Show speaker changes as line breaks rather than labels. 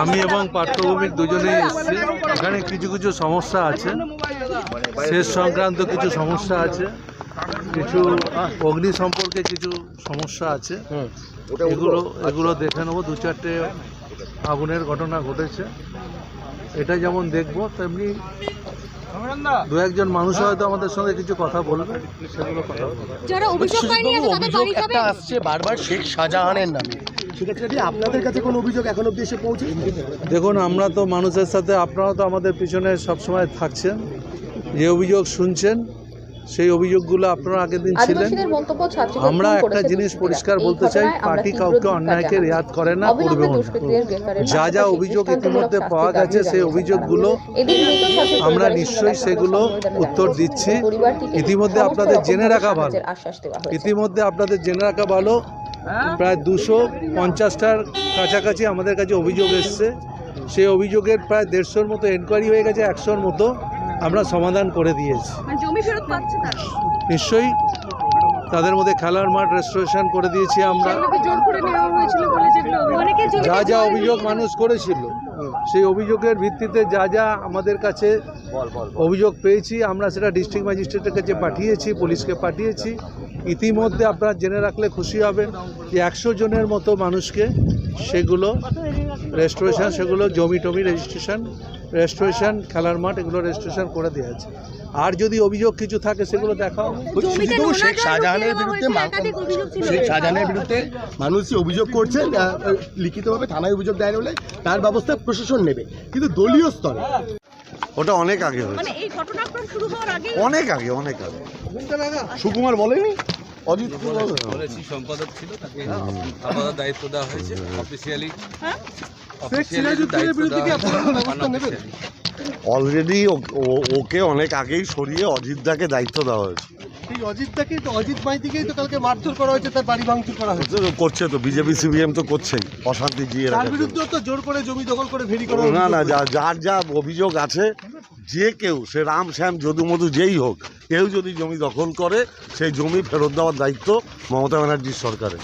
আমি এবং পার্থভূমিক দুজনেই এসেছি। এখানে কিছু কিছু সমস্যা আছে। শেষ সংক্রান্ত কিছু সমস্যা আছে। কিছু অগ্নি সম্পর্কে কিছু সমস্যা আছে। এগুলো এগুলো দেখে নেব। দু চারটে আগুনের ঘটনা ঘটেছে। এটা যেমন দেখব, তেমনি দু একজন মানুষ হয়তো আমাদের সঙ্গে কিছু কথা বলবে সেগুলো কথা
যারা
অভিযোগ একটা আসছে বারবার শেখ শাহজাহানের নামে। আপনাদের কাছে কোনো অভিযোগ এখন অব্দি এসে পৌঁছে
দেখুন আমরা তো মানুষের সাথে আপনারা তো আমাদের পিছনে সবসময় থাকছেন। যে অভিযোগ শুনছেন সেই অভিযোগগুলো আপনারা আগের দিন ছিলেন। আমরা একটা জিনিস পরিষ্কার বলতে চাই পার্টি কাউকে অন্যায়কে। রেয়াত করে না করবেও না যা যা অভিযোগ ইতিমধ্যে পাওয়া গেছে সেই অভিযোগগুলো আমরা নিশ্চয়ই সেগুলো উত্তর দিচ্ছি। ইতিমধ্যে আপনাদের জেনে রাখা ভালো। ইতিমধ্যে আপনাদের জেনে রাখা ভালো। প্রায় দুশো পঞ্চাশটার কাছাকাছি আমাদের কাছে অভিযোগ এসছে। সেই অভিযোগের প্রায় দেড়শোর মতো এনকোয়ারি হয়ে গেছে একশোর মতো। আমরা সমাধান করে দিয়েছি।
মানে জমি ফেরত পাচ্ছে তারা?
নিশ্চয়ই তাদের মধ্যে খেলার মাঠ রেস্টোরেশন করে দিয়েছি আমরা। যা যা অভিযোগ মানুষ করেছিল সেই অভিযোগের ভিত্তিতে যা যা আমাদের কাছে অভিযোগ পেয়েছি আমরা সেটা ডিস্ট্রিক্ট ম্যাজিস্ট্রেটের কাছে পাঠিয়েছি পুলিশকে পাঠিয়েছি। ইতিমধ্যে আপনারা জেনে রাখলে খুশি হবেন যে একশো জনের মতো মানুষকে সেগুলো রেস্টোরেশন সেগুলো জমি টমি রেজিস্ট্রেশন রেস্টোরেশন খেলার মাঠ এগুলো রেজিস্ট্রেশন করে দেওয়া আছে আর যদি অভিযোগ কিছু থাকে সেগুলো দেখাও।
শুধু শেখ শাহজাহানের বিরুদ্ধে শেখ শাহজাহানের বিরুদ্ধে মানুষই অভিযোগ করছে লিখিতভাবে থানায় অভিযোগ দায়ের বলে তার ব্যবস্থা প্রশাসন নেবে। কিন্তু দলীয় স্তরে
ওটা অনেক আগে হয়েছে।
মানে এই ঘটনাক্রম শুরু হওয়ার আগে
অনেক আগে অনেক আগে। সুকুমার বলেনি? অজিত
বলেছি সম্পাদক ছিল তাকে দায়িত্ব দেওয়া হয়েছে অফিসিয়ালি
অলরেডি ওকে অনেক আগেই সরিয়ে অজিতদাকে দায়িত্ব দেওয়া হয়েছে।
এই অজিতটাকেই অজিত মাইতিকেই তো কালকে মারধর করা হয়েছে তার বাড়ি ভাঙচুর করা হয়েছে।
করছে তো বিজেপি সিপিএম তো করছেই অশান্তি জিয়ে
তার
রাখার
তো জোর করে জমি দখল করে ভেরি করা
না না যা- যার যা অভিযোগ আছে যে কেউ সে রাম শ্যাম যদু মধু যেই হোক কেউ যদি জমি দখল করে সেই জমি ফেরত দেওয়ার দায়িত্ব মমতা ব্যানার্জির সরকারের।